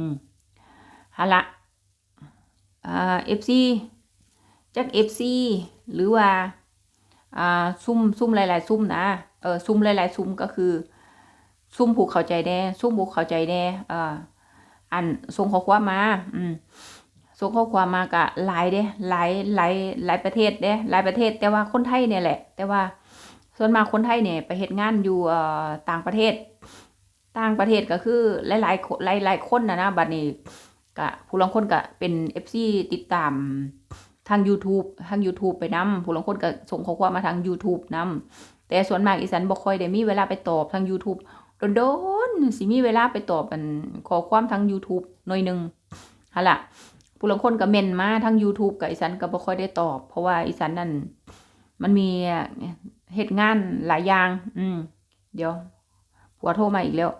อืมฮะละเอฟซีจากเอฟซีหรือว่าอ่าซุ่มซุ่มหลาย ๆ ซุ่มนะเออซุ่มหลาย ๆ ซุ่มก็คือ ซุ่มผูกเข้าใจแน่ซุ่มผูกเข้าใจแน่เอ่าอันส่งข้อความมา อืมส่งข้อความมากะหลายเด้หลายหลายหลายประเทศเด้หลายประเทศ แต่ว่าคนไทยเนี่ยแหละ แต่ว่าส่วนมากคนไทยเนี่ยไปเฮ็ดงานอยู่ต่างประเทศ ต่างประเทศก็คือหลายๆคนหลายๆคนนะนะบัดนี้ก็ผู้ลางคนก็เป็น FC ติดตามทาง YouTube ทาง YouTube ไปนำผู้ลางคนก็ส่งข้อความมาทาง YouTube นำแต่ส่วนมากอีสันบ่ค่อยได้มีเวลาไปตอบทาง YouTube โดนๆสิมีเวลาไปตอบอันขอความทาง YouTube หน่อยหนึงหั่นล่ะผู้ลางคนก็เม่นมาทาง YouTube กับอีสันก็บ่ค่อยได้ตอบ เพราะว่าอีสันนั่นมันมีเฮ็ดงานหลายอย่าง อืม เดี๋ยว ผัวโทรมาอีกแล้ว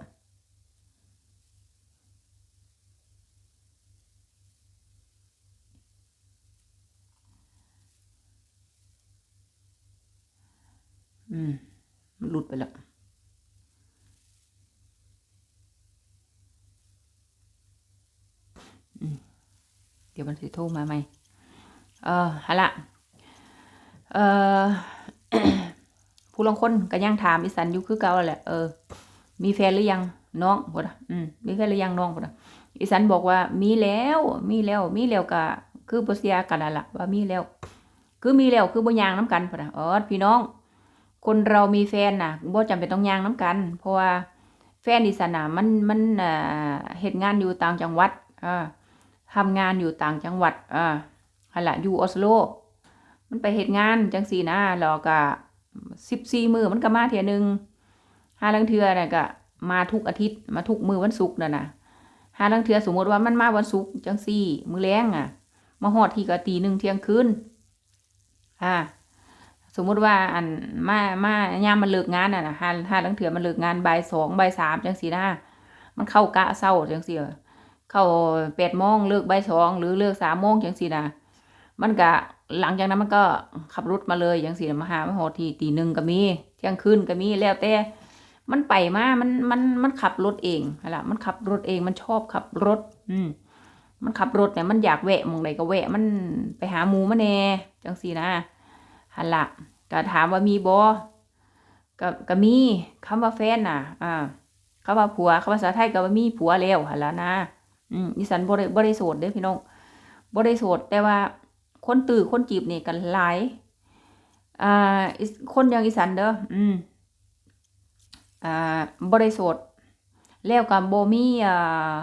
อืมมันหลุดไปแล้วเดี๋ยวมันสิโทรมาใหม่เออฮะละเออผู้ลางคนก็ยังถามอีสันอยู่คือเก่าแหละ เออ มีแฟนหรือยังน้องพุ่นน่ะอืมมีแฟนหรือยังน้องพุ่นน่ะอีสันบอกว่ามีแล้ว มีแล้ว มีแล้วก็คือบ่เสียกันนั่นล่ะว่ามีแล้ว คือมีแล้วคือบ่ยางนํกันพุ่นน่ะอ๋อพี่น้อง คนเรามีแฟนน่ะบ่จำเป็นต้องยางนํกัน เพราะว่าแฟนอีสันน่ะมันมันอ่อเฮ็ดงานอยู่ต่างจังหวัดอ่าทำงานอยู่ต่างจังหวัดอ่าหั่นล่ะอยู่ออสโล มันไปเฮ็ดงานจังซี่นะแล้วก็14มื้อมันก็มาเที่ยนึงาลังเทื่อน่ะก็มาทุกอาทิตย์ มาทุกมือวันศุกร์นั่นน่ะหาลังเทือสมมติว่ามันมาวันศุกร์จังซี่ มือแลงอะ มาฮอดที่ก็ตีหนึ่งเที่ยงคืนอ่าสมมติว่าอันมามายามมันเลิกงานน่ะนะหาหาลังเทือมันเลิกงานบ่ายสองบ่ายสามจังซี่นะมันเข้ากะเช้าจังซี่เข้า8โมงเลิกบ่ายสองหรือเลิก3โมงจังซี่นะมันก็หลังจากนั้นมันก็ขับรถมาเลยจังซี่มาหามาฮอดทีตีหนึ่งก็มีเที่ยงคืนก็มีแล้วแต่ มันไปมามันมันมันขับรถเองนั่นล่ะมันขับรถเองมันชอบขับรถ อืมมันขับรถเนี่ยมันอยากแวะมองใดก็แวะ มันไปหาหมูมาแน่จังซี่นะหั่นละก็ถามว่ามีบ่ก็ก็มีคำว่าแฟนน่ะ อ่าคำว่าผัวคำภาษาไทยก็ว่ามีผัวแล้วหั่นละนะอืมอีสันบ่ได้บ่ได้โสดเด้พี่น้องบ่ได้โสดแต่ว่าคนตื้อคนจีบเนี่ยกันหลายอ่าคนอย่างอีสันเด้ออืม อ่าบ่ได้โสดแล้วก็บ่มีอ่า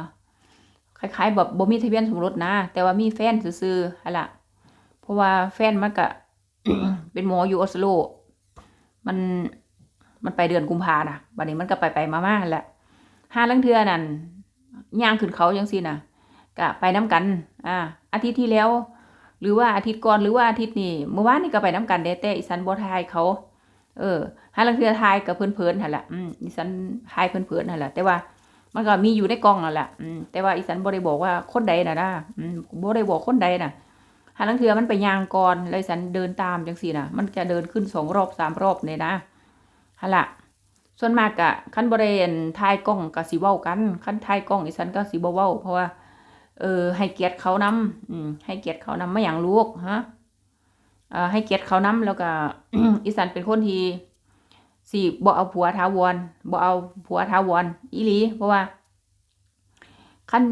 คล้ายๆแบบบมีทะเบียนสมรสนะ แต่ว่ามีแฟนซื่อๆหั่นล่ะ เพราะว่าแฟนมันก็เป็นหมออยู่ออสโล มันมันไปเดือนกุมภาน่ะบัดนี้มันก็ไปๆมาๆหั่นแหละห้าลังเทื่อนั่นย่างขึ้นเขาจังซี่น่ะก็ไปนํกัน อ่า อาทิตย์ที่แล้ว หรือว่าอาทิตย์ก่อนหรือว่าอาทิตย์นี้เมื่อวานนี้ก็ไปนํกันเด้แต่อีสันบ่ทายเขา เออห้าลังเทือทายกับเพิ่อนๆหั่นแหละอืมอีสันทายเพิ่อนๆหั่นแหละแต่ว่ามันก็มีอยู่ในกล้องนั่นแหละอืมแต่ว่าอีสันบ่ได้บอกว่าคนใดน่ะนะอืมบ่ได้บอกคนใดน่ะหาลังเทือมันไปยางก่อนเลยสันเดินตามจังซี่น่ะมันจะเดินขึ้นสองรอบสามรอบเลยนะหั่นละส่วนมากกะคันบ่ได้อั่นถ่ายกล้องก็สิเว้ากันคันถ่ายกล้องอีสันก็สิบ่เว้าเพราะว่า เออให้เกียรติเขานำอืมให้เกียรติเขานำมาหยังลูกฮะ ให้เกียรติเขานำแล้วก็อีสันเป็นคนที่สิบ่เอาผัวถาวรบ่เอาผัวถาวรอีหลี เพราะว่าคัน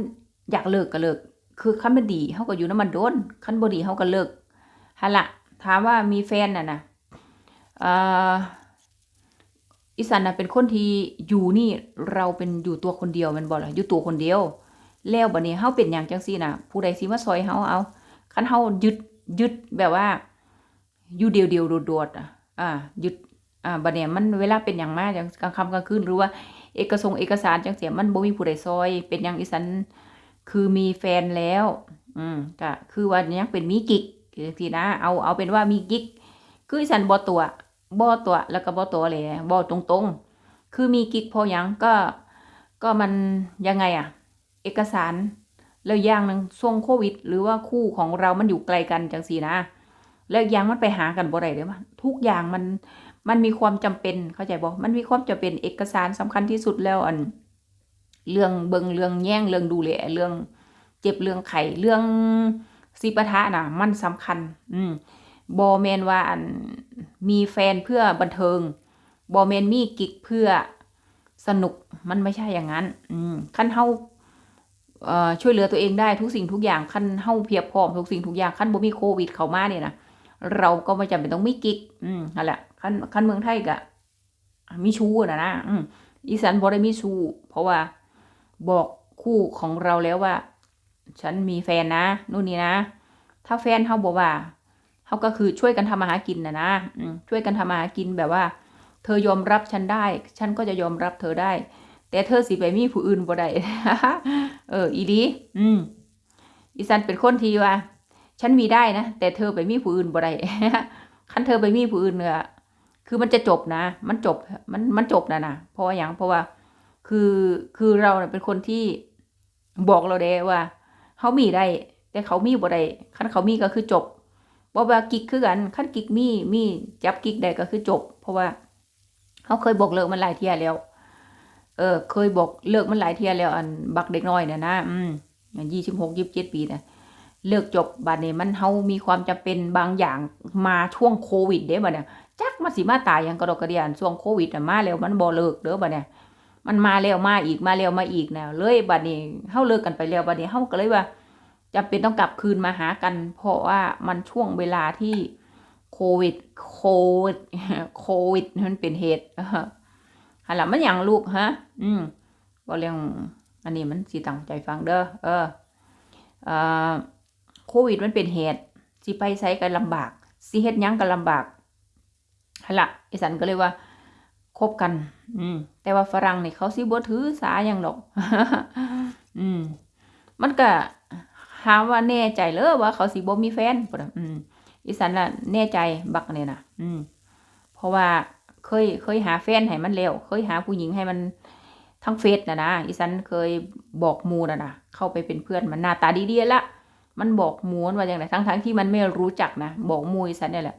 อยากเลิกก็เลิก คือคันมันดีเฮาก็อยู่น้ำมันโดนคันบ่ดีเฮาก็เลิกหั่นล่ะถามว่ามีแฟนน่ะนะอ่ออีสันน่ะเป็นคนที่อยู่นี่เราเป็นอยู่ตัวคนเดียวม่นบ่ล่ะอยู่ตัวคนเดียว แล้วบัดนี้เฮาเป็นหยังจังซี่นะผู้ใดสิมาซอยเฮาเอาคันเฮายึดยึดแบบว่า อยู่เดียวๆโดดๆอะอ่ายึดอ่าบัดเนี้ยมันเวลาเป็นหยังมาจังกลางค่ำกลางคืนหรือว่าเอกสงเอกสารจังซี่มันบ่มีผู้ใดซอย เป็นหยังอีสันคือมีแฟนแล้ว อืมก็คือว่ายังเป็นมีกิ๊กจังซี่นะ เอาเอาเป็นว่ามีกิ๊กคืออีสันบ่ตัวบ่ตัวแล้วก็บ่ตัวแหละบ่ตรงๆ คือมีกิ๊กพราะหยังก็ก็มันยังไงอะเอกสารแล้วอย่างหนึงช่วงโควิด หรือว่าคู่ของเรามันอยู่ไกลกันจังซี่นะ แล้วอย่างมันไปหากันบ่ได้เด้อทุกอย่างมันมันมีความจำเป็นเข้าใจบ่มันมีความจำเป็นเอกสารสำคัญที่สุดแล้วอัน เรื่องเบิงเรื่องแย่งเรื่องดูแลเรื่องเจ็บเรื่องไข่เรื่องสิปะทะนะมันสำคัญ อืมบอแมนว่าอันมีแฟนเพื่อบันเทิงบอแมนมีกิกเพื่อสนุกมันไม่ใช่อย่างนั้น อืมขั้นเฮาเอ่อช่วยเหลือตัวเองได้ทุกสิ่งทุกอย่างขั้นเฮาเพียบพร้อมทุกสิ่งทุกอย่างขั้นบ่มีโควิดเข้ามาเนี่ยนะ เราก็ไม่จำเป็นต้องมีกิ๊กอืมนั่นแหละขั้นขั้นเมืองไทยก็มีชู้นะนะอืมอีสานบ่ได้มีชู้เพราะว่าบอกคู่ของเราแล้วว่า ฉันมีแฟนนะนู่นนี่นะ ถ้าแฟนเขาบอกว่าเขาก็คือช่วยกันทำมาหากินนะนะอืมช่วยกันทำมาหากินแบบว่า เธอยอมรับฉันได้ ฉันก็จะยอมรับเธอได้ แต่เธอสิไปมีผู้อื่นบ่ได้เออ อีดี อืมอีสันเป็นคนทีว่า ฉันมีได้นะ แต่เธอไปมีผู้อื่นบ่ได้คันเธอไปมีผู้อื่นเนี่ยคือมันจะจบนะ มันจบ มันมันจบนะนะเพราะว่าอย่างเพราะว่า คือคือเราเนี่ยเป็นคนที่บอกเราเด้ว่าเขามีได้ แต่เขามีบ่ได้คันเขามีก็คือจบบ่ว่ากิกคือกันคันกิกมีมีจับกิกได้ก็คือจบ เพราะว่าเขาเคยบอกเลิกมันหลายเทียแล้ว เออ เคยบอกเลิกมันหลายเทียแล้ว อันบักเด็กน้อยเนี่ยนะ อืมยี่สิบหกยี่สิบเจ็ดปีเนี่ย เลิกจบบัดนี้มันเฮามีความจำเป็นบางอย่างมาช่วงโควิดเด้บัดเนี่ยจักมาสิมาตายอย่างกระดกกระเดียนช่วงโควิดมาแล้วมันบ่เลิกเด้อบัดเนี่ยมันมาแล้วมาอีกมาแล้วมาอีกแนวเลยบัดนี้เฮาเลิกกันไปแล้วบัดนี้เฮาก็เลยว่าจำเป็นต้องกลับคืนมาหากัน เพราะว่ามันช่วงเวลาที่โควิดโควิดโควิดมันเป็นเหตุฮัลโหลมันอย่างลูกฮะ อืมบ่เรื่องอันนี้มันสิตั้งใจฟังเด้อเออเอ่อ โควิดมันเป็นเหตุสิไปไสก็ลำบากสิเฮ็ดยังก็ลำบากฮลโหลไอสันก็เลยว่าคบกัน อืม แต่ว่าฝรั่งนี่เขาสิบ่ถือสาหยังดอก อืม มันก็ถามว่าแน่ใจเลยว่าเขาสิบ่มีแฟนพุ่ะอืมอีสันน่ะแน่ใจบักเนี่ยนะอืม เพราะว่าเคยเคยหาแฟนให้มันแล้วเคยหาผู้หญิงให้มันทั้งเฟซนะนะอีสันเคยบอกมูนะนะเข้าไปเป็นเพื่อนมันหน้าตาดีๆละ มันบอกมูนว่าอย่างไรทั้งทั้งๆที่มันไม่รู้จักนะบอกมูอีสันเนี่ยแหละ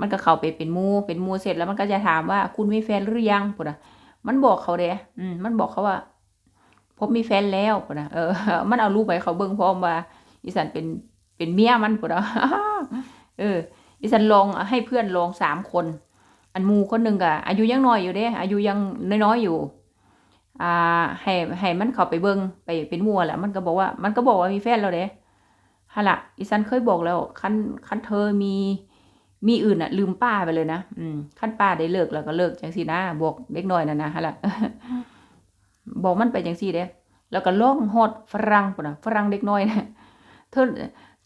มันก็เข้าไปเป็นมูเป็นมูเสร็จแล้วมันก็จะถามว่าคุณมีแฟนหรือยังปุ่นะมันบอกเขาเด้อืมมันบอกเขาว่าผมมีแฟนแล้วปุ่นะเออ มันเอารูปไปเขาเบิ่งพร้อมว่าอีสันเป็นเป็นเมียมันปุ่นะเอออีสันลองให้เพื่อนลองสามคน อันมูคนหนึ่งก็อายุยังน้อยอยู่เด้อายุยังน้อยๆอยู่อ่าให้ให้มันเข้าไปเบิ่งไปเป็นมัวแหละมันก็บอกว่า มันก็บอกว่ามีแฟนแล้วเด้ ฮะละอีสันเคยบอกแล้วคันคันเธอมีมีอื่นอะลืมป้าไปเลยนะอืมคันป้าได้เลิกแล้วก็เลิกจังซี่นะบอกเด็กน้อยนั่นะฮะละบอกมันไปจังซี่เด้แล้วก็ล่องฮอดฝรั่งปุ่นน่ะฝรั่งเด็กน้อยนะเธอ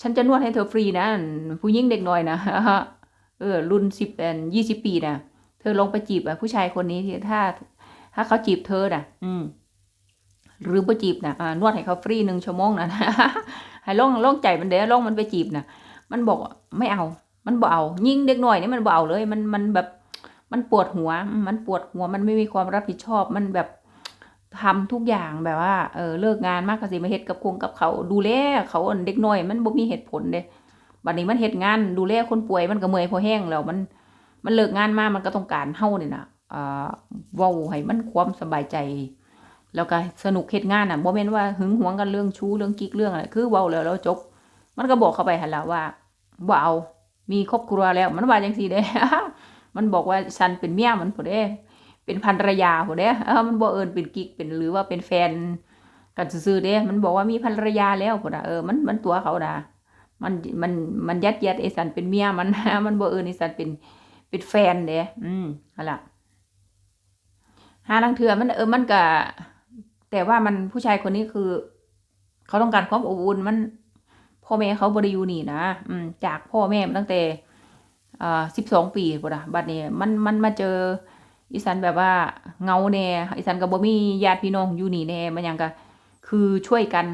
ฉันจะนวดให้เธอฟรีนะผู้หญิงเด็กน้อยนะเออรุ่นสิบแอนยี่สิบปีนะเธอลงไปจีบอะผู้ชายคนนี้ถ้า ถ้าเขาจีบเธอน่ะ อืมหรือไปจีบนะอ่านวดให้เขาฟรีหนึ่งชั่วโมงนะ ให้ลองลองใจมันเด้อลองมันไปจีบนะมันบอกไม่เอา มันบ่เอายิ่งเด็กหน้อยนี่มันบ่เอาเลย มันมันแบบมันปวดหัว มันปวดหัว มันไม่มีความรับผิดชอบ มันแบบทำทุกอย่างแบบว่า เออเลิกงานมากกสิมาเฮ็ดกับคงกับเขา ดูแลเขาเด็กน้อย มันบ่มีเหตุผลเด้บัดนี้มันเฮ็ดงานดูแลคนป่วยมันก็เมื่อยพอแห้งแล้วมัน มันเลิกงานมามันก็ต้องการเฮานี่นะอ่าเว้าให้มันความสบายใจ แล้วก็สนุกเฮ็ดงานน่ะบ่แม่นว่าหึงหวงกันเรื่องชู้เรื่องกิ๊กเรื่องอะไรคือเว้าแล้วแล้วจบ มันก็บอกเข้าไปหั่นล่ะว่าบ่เอามีครอบครัวแล้ว มันว่าจังซี่เด้มันบอกว่าฉันเป็นเมียมันพุ่นเด้เป็นภรรยาพุ่นเด้เออมันบ่เอิ้นเป็นกิ๊กเป็นหรือว่าเป็นแฟน กันซื่อๆเด้ มันบอกว่ามีภรรยาแล้วพุ่นน่ะเออมันมันตัวเขาน่ะมันมันมันยัดเยียดไอ้สันเป็นเมียมันมันบ่เอิ้นไอ้สันเป็นเป็นแฟนเด้อืมนั่นล่ะหาลังเทื่อมันเออมันก็ แต่ว่ามันผู้ชายคนนี้คือ เขาต้องการความอบอุ่นมัน พ่อแม่เขาบ่ได้อยู่นี่นะอืม จากพ่อแม่มตั้งแต่อ่า12ปีพุ่นน่ะบัดนี้มันมันมาเจออีสันแบบว่าเงาแน่อีสันก็บ่มีญาติพี่น้องอยู่นี่แน่มันยังก็คือช่วยกัน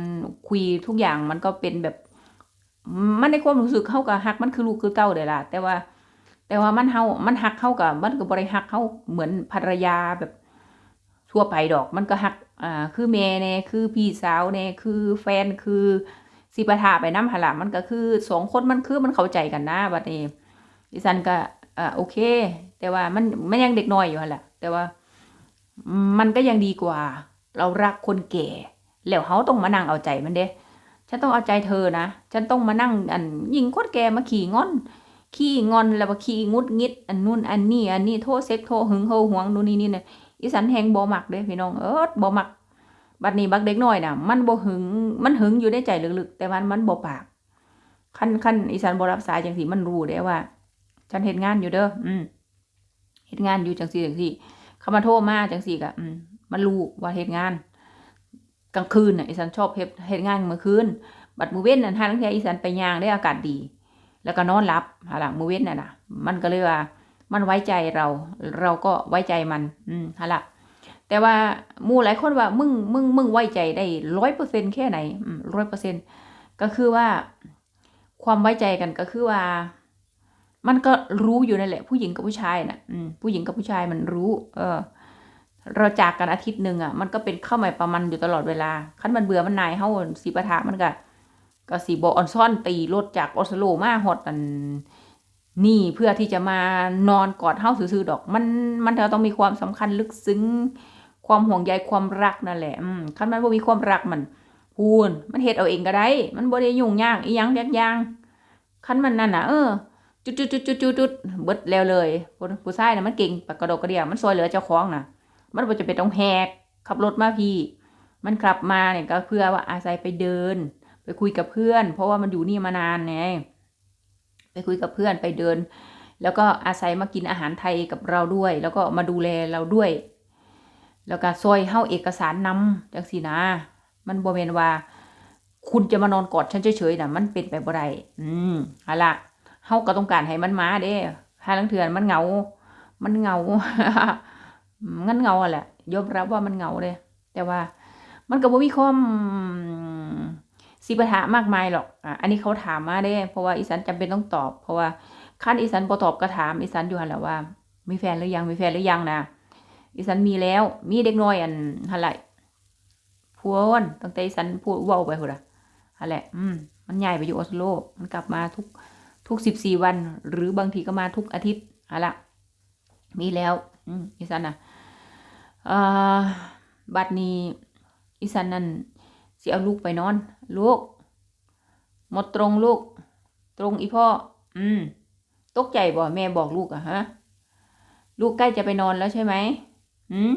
คุยทุกอย่างมันก็เป็นแบบ มันในความรู้สึกเขากับฮักมันคือลูกคือเต้าเด้ล่ะ แต่ว่า แต่ว่ามันเฮามันฮักเขากับมันก็บ่ได้ฮักเขาเหมือนภรรยาแบบทั่วไปดอก มันก็ฮัก อ่าคือแม่แน่คือพี่สาวแน่คือแฟนคือสิปะทะไปน้ำหล่ะมันก็คือสองคนมันคือมันเข้าใจกันนะบัดนี้ดิฉันก็อ่าโอเค แต่ว่ามันมันยังเด็กน้อยอยู่หั่นแหละแต่ว่ามันก็ยังดีกว่า เรารักคนแก่แล้วเขาต้องมานั่งเอาใจมันเด้ฉันต้องเอาใจเธอนะ ฉันต้องมานั่งอันยิงคนแก่มาขี่งอน ขี้งอนแล้วก็ขี้งุดงิด อันนู่นอันนี้อันนี้โทษเซ็กโทษหึงโทหหวงนู่นนี่นี่เนี่ย อีสันแหงบ่มักเด้พี่น้องเออบ่มักบัดนี้บักเด็กน้อยน่ะ มันบ่หึงมันหึงอยู่ในใจลึกๆ แต่มันมันบ่ปากคันคันอีสันบ่รับสายจังซี่มันรู้เด้ว่า ฉันเฮ็ดงานอยู่เด้ออืมเฮ็ดงานอยู่จังซี่จังซี่เขามาโทรมาจังซี่ก็อืมมันรู้ว่าเฮ็ดงาน กลางคืนน่ะอีสันชอบเฮ็ดเฮ็ดงานเมื่อคืน บัดมื้อเว้นนั่นหาลังเที่ยอีสันไปย่างได้อากาศดี แล้วก็นอนหลับหาล่ะมื้อเว้นน่ะนะมันก็เลยว่า มันไว้ใจเรา เราก็ไว้ใจมัน อืมหาล่ะแต่ว่ามู่หลายคนว่ามึงมึงมึงไว้ใจได้ร้อยเปอร์เซ็นแค่ไหนร้อยเปอร์เซ็นก็คือว่า ความไว้ใจกันก็คือว่า มันก็รู้อยู่นั่นแหละ ผู้หญิงกับผู้ชายน่ะ อืมผู้หญิงกับผู้ชายมันรู้ เออ เราจากกันอาทิตย์หนึ่งอะ มันก็เป็นเข้าใหมายประมันอยู่ตลอดเวลาคันมันเบื่อมันนายเฮาสีปะทะมันก็ก็สีบออนซ่อนตีรถจากออสโลมาฮอดอัน นี่เพื่อที่จะมานอนกอดเฮาซื่อๆดอก มันมันจะต้องมีความสำคัญลึกซึ้ง ความห่วงใยความรักนั่นแหละอืมคันมันบ่มีความรักมันพูนมันเฮ็ดเอาเองก็ได้ มันบ่ได้ยุ่งยากอีหยังยากยางคันมันนั่นน่ะเออจุดจุดจุดจุดจุดจุดเบิดแล้วเลยผู้ชายน่ะมันเก่งปากกระดกกระเดียมันซอยเหลือเจ้าของน่ะ มันบ่จะเป็นต้องแหกขับรถมาพี่ มันขับมาเนี่ยก็เพื่อว่าอาศัยไปเดิน ไปคุยกับเพื่อน เพราะว่ามันอยู่นี่มานานไง ไปคุยกับเพื่อนไปเดิน แล้วก็อาศัยมากินอาหารไทยกับเราด้วย แล้วก็มาดูแลเราด้วย แล้วก็ซอยเฮาเอกสารนำจังซี่นะ มันบ่แม่นว่า คุณจะมานอนกอดฉันเฉยๆน่ะมันเป็นไปบ่ได้อืมเอาละเฮาก็ต้องการให้มันมาเด้หาลังเทือนมันเหงา มันเหงางั้นเหงาแหละยอมรับว่ามันเหงาเลย แต่ว่ามันก็บ่มีความ สิปะทะมากมายหรอกอะอันนี้เขาถามมาเด้ เพราะว่าอีสันจำเป็นต้องตอบ เพราะว่าคันอีสันบ่ตอบก็ถามอีสันอยู่หันแหละว่า มีแฟนหรือยังมีแฟนหรือยังนะอีสันมีแล้ว มีเด็กน้อยอันหันแหลพัวอ้วนตั้งแต่อีสันพูดว้าไปพุ่นน่ะหันแหละ อืม มันย้ายไปอยู่ออสโล มันกลับมาทุกทุก14วัน หรือบางทีก็มาทุกอาทิตย์หันละมีแล้ว อืมอีสันน่ะอ่าบัดนี้อีสันนั่น สิเอาลูกไปนอน ลูก หมดตรงลูก ตรงอีพ่อ อืม ตกใจบ่แม่บอกลูกอะฮะ ลูกใกล้จะไปนอนแล้วใช่ไหมอืม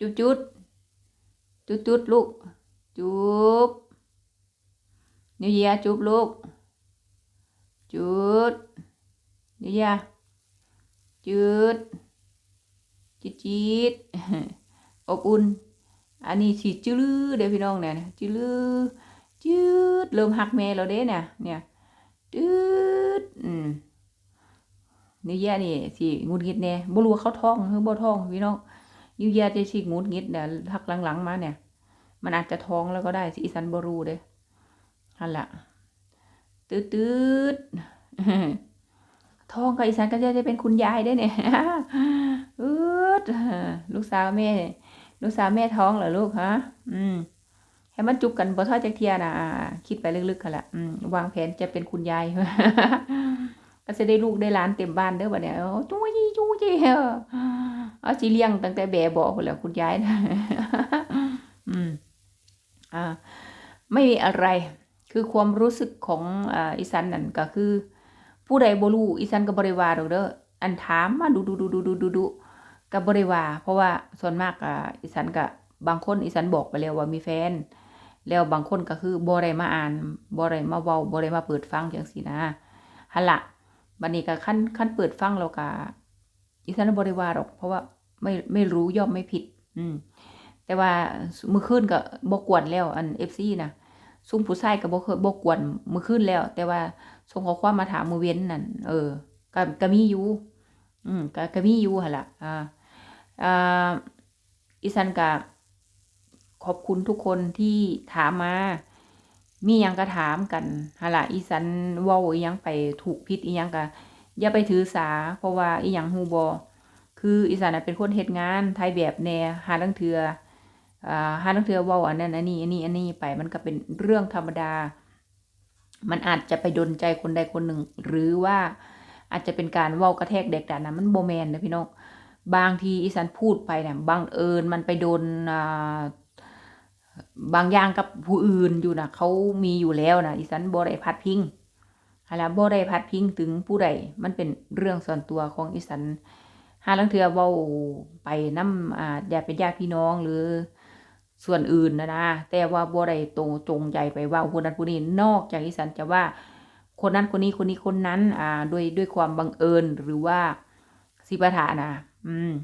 จุดจุดจุดจุดลูก จุบนิวเยียจุบลูก จุดนิวเยียจุดจิตจิตอบอุ่น อันนี้สิจื้อเด้พี่น้องเนี่ยจื้อจืดเริ่มหักแม่แล้วเด้เนี่ยเนี่ยจืดอืมนิวเยียนี่สิงุดงิดแน่บ่รู้ว่าเขาท้องหรือบ่ท้องพี่น้องนิวเยียจะสิงุดงิดเนี่ยทักหลังๆมาเนี่ย มันอาจจะท้องแล้วก็ได้สิอีสันบ่รู้เด้หั่นละตืดตืดท้องกับอีสันก็จะได้เป็นคุณยายได้เนี่ยอืดลูกสาวแม่ ลูกสาวแม่ท้องเหรอลูกฮะ อืมให้มันจุบกันบ่ทอดจักเทียนะอ่าคิดไปลึกๆค่ะละอืมวางแผนจะเป็นคุณยายก็จะได้ลูกได้หลานเต็มบ้านเด้อบัดเนี้ยจู้ยี่จู้ยี่เออเอาสิเลี้ยงตั้งแต่แบบบอกพุ่นแล้วคุณยายนะอืมอ่าไม่มีอะไร คือความรู้สึกของอ่อีสันนั่นก็คือ ผู้ใดบ่รู้อีสันก็บ่ได้ว่าดอกเด้ออันถามมาดูดูดูดูดูดูดู ก็บ่ได้ว่าเพราะว่าส่วนมากอ่าอีสันก็บบางคนอีสันบอกไปแล้วว่ามีแฟน แล้วบางคนก็คือบ่ได้มาอ่านบ่ได้มาเว้าบ่ได้มาเปิดฟังจังซี่นะหั่นล่ะบัดนี้ก็คันคันเปิดฟังแล้วก็อีสันบ่ได้ว่าดอก เพราะว่าไม่ไม่รู้ย่อมไม่ผิด อืม แต่ว่ามื้อคืนก็บกวนแล้ว อัน FC น่ะซุมผู้ชายก็บ่เคยบ่กวนมื้อคืนแล้ว แต่ว่าส่งข้อความมาถามมือเว้นนั่นเออก็ก็มีอยู่อืมก็ก็มีอยู่หั่นล่ะอ่า อ่าอีสันก็ขอบคุณทุกคนที่ถามมา มียังก็ถามกันหั่นล่ะอีสันว้าอียังไปถูกผิดอียังก็อย่าไปถือสา เพราะว่าอียังฮูบ่คืออีสันเป็นคนเฮ็ดงานถ่ายแบบแน่หาลางเทืออ่าหาลางเทือว้าอันนั้นอันนี้อันนี้อันนี้ไปมันก็เป็นเรื่องธรรมดา มันอาจจะไปดนใจคนใดคนหนึ่ง หรือว่าอาจจะเป็นการว้ากระแทกเด็กดันนะมันโบแมนนะพี่น้อง บางทีอีสันพูดไปเนี่ยบังเอิญมันไปโดนบางอย่างกับผู้อื่นอยู่นะเขามีอยู่แล้วนะอีสันบ่ได้พัดพิงฮาละบ่ได้พัดพิงถึงผู้ใดมันเป็นเรื่องส่วนตัวของอีสันหาลังเทือเว้าไปน้ำอ่าญาติเป็นญาติพี่น้องหรือส่วนอื่นนะนะแต่ว่าบ่ได้ตรงจงใจไปว่าคนนั้นคนนี้นอกจากอีสันจะว่าคนนั้นคนนี้คนนี้คนนั้นอ่าด้วยด้วยความบังเอิญหรือว่าสิปะถานะ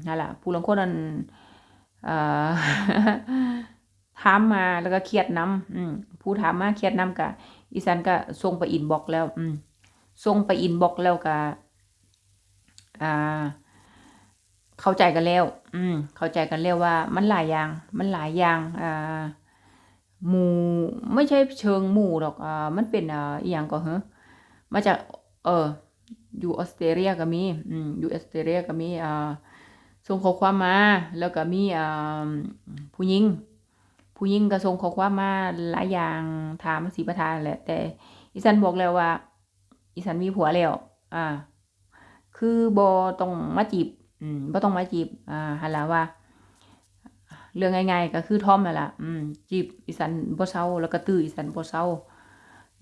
นั่นแหละผู้ลงคนนั้นอ่าถามมาแล้วก็เครียดน้ำผู้ถามมาเครียดน้ำกะอีสันก็ส่งไปอินบ็อกแล้วส่งไปอินบ็อกแล้วก็เข้าใจกันแล้ว อืม เข้าใจกันแล้วว่า มันหลายอย่าง มันหลายอย่างหมู่ไม่ใช่เชิงหมู่หรอกอมันเป็นออย่างก็เหรอมาจาก เอออยู่ออสเตรเลียก็มี อืม อยู่ออสเตรเลียก็มี อ่า ส่งข้อความมา แล้วก็มีผู้หญิงผู้หญิงก็ส่งข้อความมาหลายอย่างถามสีประธานแหละ แต่อีสันบอกแล้วว่า อีสันมีผัวแล้ว อ่า คือบอต้องมาจีบ อืมบ่ต้องมาจีบ อ่าหันลว่า เรื่องง่ายๆก็คือทอมนั่นล่ะอืม จีบอีสันบ่เซาแล้วก็ตื้ออีสันบ่เซา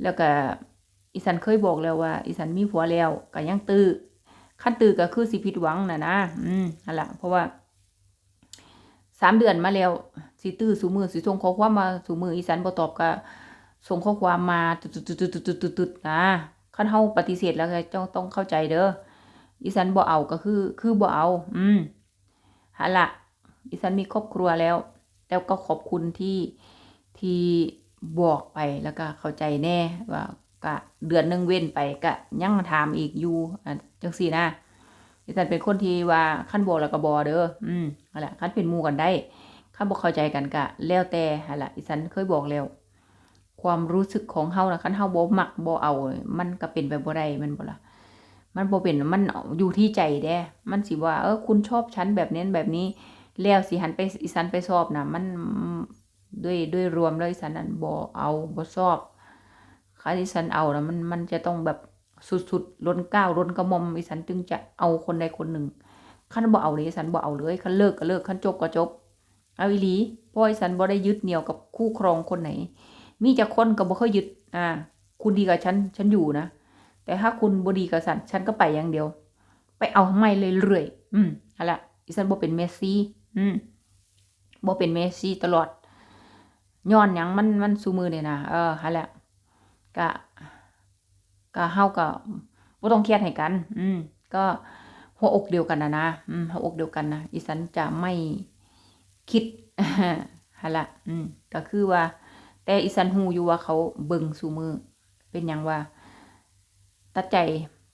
แล้วก็อีสันเคยบอกแล้วว่า อีสันมีผัวแล้วก็ยังตื้อ คันตือก็คือสิผิดหวังน่ะนะอืมหันละเพราะว่าสามเดือนมาแล้วสิตื้อสูมือสิส่งข้อความมาสูมืออีสันบ่ตอบก็ส่งข้อความมาตึดๆๆๆๆๆนะคันเฮาปฏิเสธแล้วก็ต้องต้องเข้าใจเด้ออีสันบ่เอาก็คือคือบ่เอา อืมหาละอีสันมีครอบครัวแล้ว แล้วก็ขอบคุณที่ที่บอกไปแล้วก็เข้าใจแน่ว่า ก็เดือนหนึงเว้นไปก็ยังถามอีกอยู่อะจังซี่นะอีสันเป็นคนที่ว่าคันบ่แล้วก็บ่เด้ออืมนั่นแหละคันเป็นมูกันได้คันบ่เข้าใจกันก็แล้วแต่หั่นละอีสันเคยบอกแล้ว ความรู้สึกของเฮานะคันเฮาบ่มักบ่เอา มันก็เป็นไปบ่ได้มันบ่ละมันบ่เป็นมันอยู่ที่ใจแด้มันสิว่า เออคุณชอบฉันแบบนี้แบบนี้ แล้วสิหันไปอีสันไปชอบนะมันด้วยด้วยรวมแล้วอีสันนั้นบ่เอาบ่ชอบ คันอีสันเอานะมันมันจะต้องแบบสุดๆล้นก้าวล้นกระมอมอีสันจึงจะเอาคนใดคนหนึ่งคันบ่เอาเลยฉันบ่เอาเลยคันเลิกก็เลิกคันจบก็จบ เอาอีหลีเพราะอีสันบ่ได้ยึดเหนี่ยวกับคู่ครองคนไหน มีจักคนก็บ่เคยยึด อ่า คุณดีกับฉันฉันอยู่นะแต่ถ้าคุณบดีกับสันฉันก็ไปอย่างเดียว ไปเอาทำไมเลยเรื่อยอืมอะไรอีสันบ่เป็นเมสซี่อืมบ่เป็นเมสซี่ตลอดย้อนหยังมันมันซูมือเนี่ยนะเออฮะแหละ ก็ก็เฮาก็บ่ต้องเครียดให้กัน อืม ก็หัวอกเดียวกันนะนะอืมหัวอกเดียวกันนะอีสันจะไม่คิดฮะละอืม ก็คือว่า แต่อีสันฮู้อยู่ว่าเขาเบิ่งซูมือ เป็นหยังว่า ตัดใจ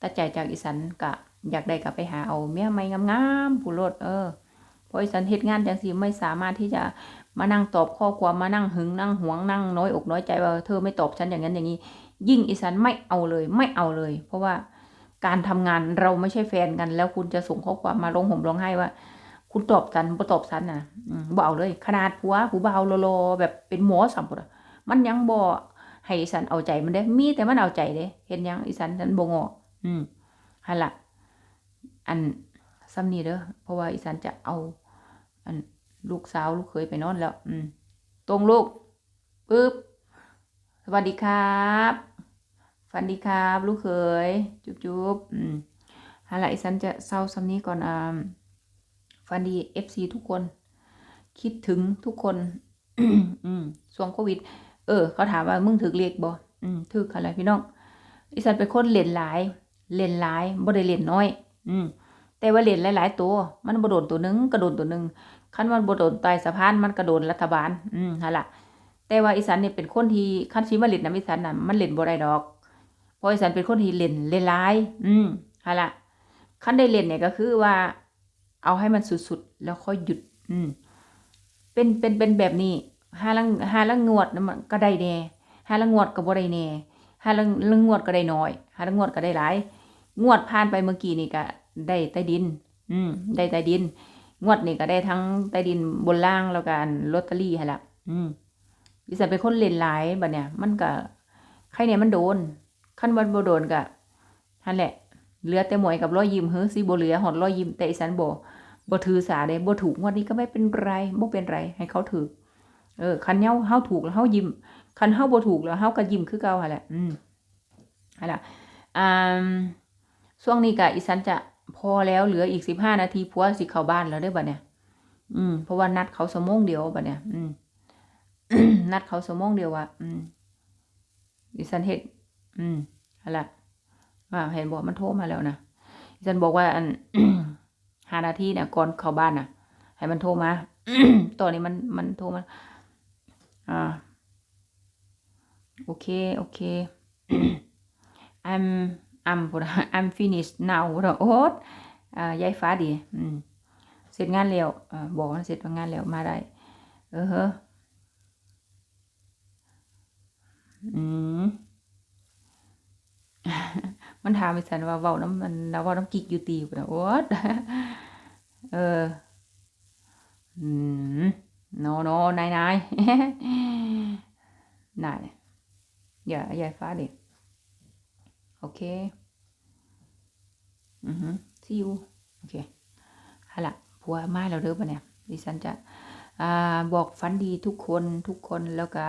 ตัดใจจากอีสันกะ อยากได้กลับไปหาเอาเมียไม่งามๆผู้รดเออเพราะอีสันเฮ็ดงานจังซี่ไม่สามารถที่จะ มานั่งตอบข้อความมานั่งหึงนั่งหวงนั่งน้อยอกน้อยใจว่าเธอไม่ตอบฉันอย่างนั้นอย่างนี้ ยิ่งอีสันไม่เอาเลยไม่เอาเลย เพราะว่าการทำงานเราไม่ใช่แฟนกัน แล้วคุณจะส่งข้อความมาร้องห่มร้องไห้ว่า คุณตอบฉันบ่ตอบฉันน่ะอืมบ่เอาเลย ขนาดผัวผู้บ่าโลๆแบบเป็นหมอสัมพุทธมันยังบ่ให้อีสันเอาใจมันได้มีแต่มันเอาใจเด้เห็นยังอีสันฉันบ่งออืมหั่นล่ะอันซ้ำนี้เด้อเพราะว่าอีสันจะเอาอัน ลูกสาวลูกเคยไปนอนแล้ว อืม ตรงลูกปึ๊บ สวัสดีครับฝันดีครับ ลูกเคย จุ๊บจุ๊บอืมหั่นล่ะอีสันจะเศร้าซ้ำนี้ก่อนอ่าฝันดีเอฟซีทุกคน คิดถึงทุกคน อืมช่วงโควิด เออ เขาถามว่ามึงถึกเรียกบ่อืมถึกอะไรพี่น้องอีสันเป็นคนเล่นหลาย เล่นหลายบ่ได้เล่นน้อย อืมแต่ว่าเล่นหลาย ๆ ตัว มันบ่โดนตัวหนึงก็โดนตัวหนึง คันมันบ่โดนใต้สะพานมันก็โดนรัฐบาล อืมหั่นล่ะ แต่ว่าอีสันนี่เป็นคนที่คันสิมาเล่นนำอีสันน่ะมันเล่นบ่ได้ดอก เพราะอีสันเป็นคนที่เล่นเล่นหลาย อืมหั่นล่ะคันได้เล่นเนี่ยก็คือว่า เอาให้มันสุดๆแล้วค่อยหยุด อืม เป็นเป็นเป็นแบบนี้ห้าลังห้าลังงวดนะมันก็ได้แน่ห้าลังงวดก็บ่ได้แน่ห้าลังลังงวดก็ได้น้อยห้าลังงวดก็ได้หลาย งวดผ่านไปเมื่อกี้นี่ก็ได้ใต้ดิน อืม ได้ใต้ดิน งวดนี่ก็ได้ทั้งใต้ดินบนล่างแล้วก็อันลอตเตอรี่หั่นล่ะอืมดิฉันเป็นคนเล่นหลายบัดเนี่ย มันก็ใครเนี่ยมันโดนคันวันบ่โดนก็นั่นแหละเหลือแต่หมวยกับรอยยิ้มเฮ้อสิบ่เหลือหอดรอยยิ้มแต่อีสันบ่บ่ถือสาเด้บ่ถูกงวดนี้ก็ไม่เป็นไรบ่เป็นไร ให้เขาถือเเออคันเฮาเฮาถูกแล้วเฮายิ้มคันเฮาบ่ถูกแล้วเฮาก็ยิ้มคือเก่าหั่นแหละ อืมหั่นล่ะอ่าช่วงนี้ก็อีสันจะ พอแล้วเหลืออีกสิบห้านาทีผัวสิเข้าบ้านแล้วเด้บัดเนี่ย อืม เพราะว่านัดเขาสมองเดียวบัดเนี่ย อืม นัดเขาสมองเดียวอะอืมอีสันเฮ็ดอืมหั่นล่ะอ่าเห็นบอกมันโทรมาแล้วนะอีสันบอกว่า อันห้านาทีเนี่ยก่อนเข้าบ้านน่ะ ให้มันโทรมาตอนนี้มันมันโทรมา อ่า โอเค โอเค I'm I'm พูด I'm finished now พูดโอ๊ตอ่ายายฟ้าดี อืมเสร็จงานแล้วอ่าบอกว่าเสร็จงานแล้วมาได้ เออเฮออืมมันถามไปสันว่าเว้าน้ำมันแล้วเว้าน้ำกิกอยู่ตีพูดโอ๊ตเออ อืม no no นายนายนายอย่ายายฟ้าดิ โอเคอือฮึ see you โอเคฮะละผัวมาแล้วเด้อปะเนี่ยดิฉันจะอ่าบอกฝันดีทุกคนทุกคนแล้วก็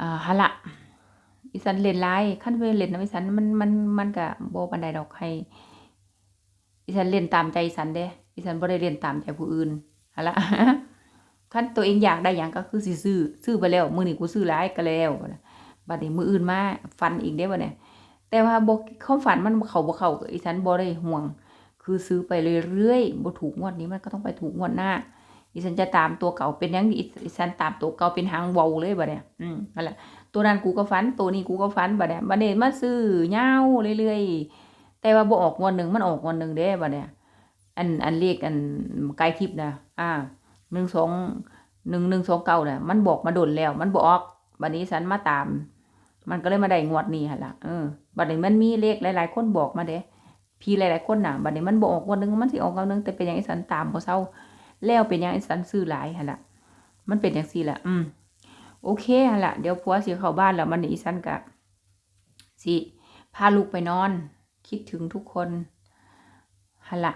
อ่าฮะละดิฉันเล่นไลน์ขั้นไปเล่นนะดิฉันมันมันมันก็บ่ปานใดดอกให้ดิฉันเล่นตามใจดิฉันเด้ดิฉันบ่ได้เล่นตามใจผู้อื่นฮะละคันตัวเองอยากได้หยังก็คือซื้อซื้อไปแล้วมือนี้กูซื้อหลายก็แล้ว บัดนี้มืออื่นมาฝันอีกเด้บ่เนี่ยแต่ว่าบ่ความฝันมันเขาบ่เขาก็อีฉันบ่ได้ห่วง คือซื้อไปเรื่อยๆบ่ถูกงวดนี้มันก็ต้องไปถูกงวดหน้าอีฉันจะตามตัวเก่าเป็นยังอีฉันตามตัวเก่าเป็นหางว้าเลยบัดเนี่ยอืมนั่นแหละตัวนั้นกูก็ฝันตัวนี้กูก็ฝันบัดเนี่ยบัดนี้มาซื้อยาเรื่อยๆแต่ว่าบ่ออกงวดหนึ่งมันออกงวดหนึ่งเด้บัดเนี่ยอันอันเลขอันไกลทิพย์นะอ่าหนึ่งสองหนึ่งหนึ่งสองเก้าเนี่ยมันบอกมาโดนแล้ว มันบออกบัดนี้ฉันมาตาม มันก็เลยมาได้งวดนี้ฮะล่ะเออบัดนี้มันมีเลขหลาย ๆ คนบอกมาเด้พี่หลาย ๆ คนน่ะบัดนี้มันบอกวดหนึงมันสิออกงวดหนึงแต่เป็นอย่างไอ้สันตามบ่เศร้าแล้วเป็นอย่างไอ้สันซื้อหลายฮะล่ะมันเป็นอย่างซี่แหละอืมโอเคฮะล่ะเดี๋ยวผัวสิเข้าบ้านแล้วมันนี่อีสันกะสิพาลูกไปนอน คิดถึงทุกคนฮะล่ะ